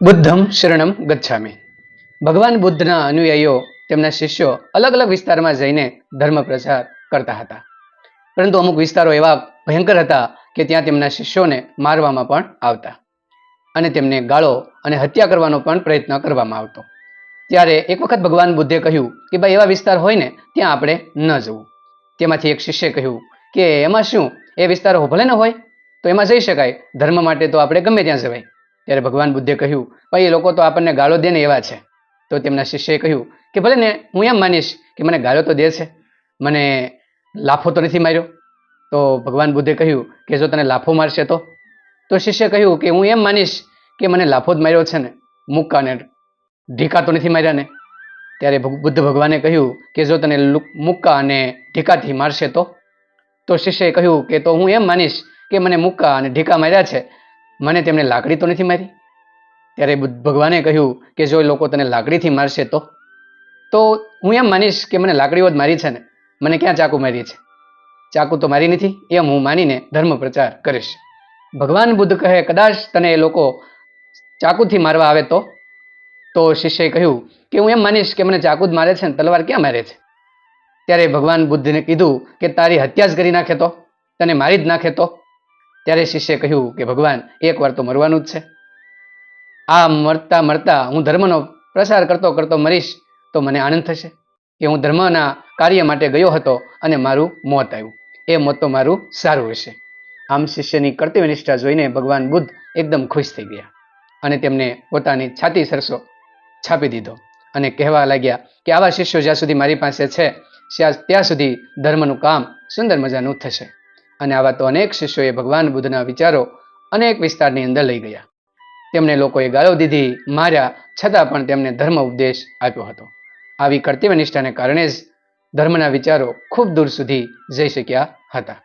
બુદ્ધમ શરણમ ગચ્છામી. ભગવાન બુદ્ધના અનુયાયીઓ તેમના શિષ્યો અલગ અલગ વિસ્તારમાં જઈને ધર્મ પ્રચાર કરતા હતા. પરંતુ અમુક વિસ્તારો એવા ભયંકર હતા કે ત્યાં તેમના શિષ્યોને મારવામાં પણ આવતા અને તેમને ગાળો અને હત્યા કરવાનો પણ પ્રયત્ન કરવામાં આવતો. ત્યારે એક વખત ભગવાન બુદ્ધે કહ્યું કે ભાઈ એવા વિસ્તાર હોય ને ત્યાં આપણે ન જવું. તેમાંથી એક શિષ્યે કહ્યું કે એમાં શું? એ વિસ્તાર ભલે ન હોય? તો એમાં જઈ શકાય. ધર્મ માટે તો આપણે ગમે ત્યાં જવાય. ત્યારે ભગવાન બુદ્ધે કહ્યું, ભાઈ, એ લોકો તો આપણને ગાળો દે ને એવા છે. તો તેમના શિષ્યએ કહ્યું કે, ભલે ને, હું એમ માનીશ કે મને ગાળો તો દે છે, મને લાફો તો નથી માર્યો. તો ભગવાન બુદ્ધે કહ્યું કે, જો તને લાફો મારશે તો? તો શિષ્યએ કહ્યું કે, હું એમ માનીશ કે મને લાફો જ માર્યો છે ને મુક્કા ને, ઢીકા તો નથી માર્યા ને. ત્યારે બુદ્ધ ભગવાને કહ્યું કે, જો તને મુક્કા અને ઢીકાથી મારશે તો? તો શિષ્યએ કહ્યું કે, તો હું એમ માનીશ કે મને મુક્કા અને ઢીકા માર્યા છે મને તેમણે લાકડી તો નથી મારી? ત્યારે ભગવાને કહ્યું કે જો એ લોકો તને લાકડીથી મારશે તો? તો હું એમ માનીશ કે મને લાકડીઓ જ મારી છે ને. મને ક્યાં ચાકુ મારી છે? ચાકુ તો મારી નથી, એમ હું માનીને ધર્મ પ્રચાર કરીશ. ભગવાન બુદ્ધ કહે, કદાચ તને એ લોકો ચાકુથી મારવા આવે તો? તો શિષ્યએ કહ્યું કે, હું એમ માનીશ કે મને ચાકુ જ મારે છે ને, તલવાર ક્યાં મારે છે? ત્યારે ભગવાન બુદ્ધને કીધું કે, તારી હત્યા જ કરી નાખે તો? તને મારી જ નાખે તો? ત્યારે શિષ્યે કહ્યું કે, ભગવાન, એકવાર તો મરવાનું જ છે. આ મરતા મરતા હું ધર્મનો પ્રસાર કરતો કરતો મરીશ, તો મને આનંદ થશે કે હું ધર્મના કાર્ય માટે ગયો હતો અને મારું મોત આવ્યું. એ મોત તો મારું સારું હશે. આમ શિષ્યની કર્તવ્યનિષ્ઠા જોઈને ભગવાન બુદ્ધ એકદમ ખુશ થઈ ગયા અને તેમને પોતાની છાતી સરસો છાપી દીધો અને કહેવા લાગ્યા કે, આવા શિષ્યો જ્યાં સુધી મારી પાસે છે ત્યાં ત્યાં સુધી ધર્મનું કામ સુંદર મજાનું થશે. અને આવા તો અનેક શિષ્યોએ ભગવાન બુદ્ધના વિચારો અનેક વિસ્તારની અંદર લઈ ગયા. તેમણે લોકોએ ગાળો દીધી, માર્યા, છતાં પણ તેમને ધર્મ ઉપદેશ આપ્યો હતો. આવી કર્તવ્યનિષ્ઠાને કારણે જ ધર્મના વિચારો ખૂબ દૂર સુધી જઈ શક્યા હતા.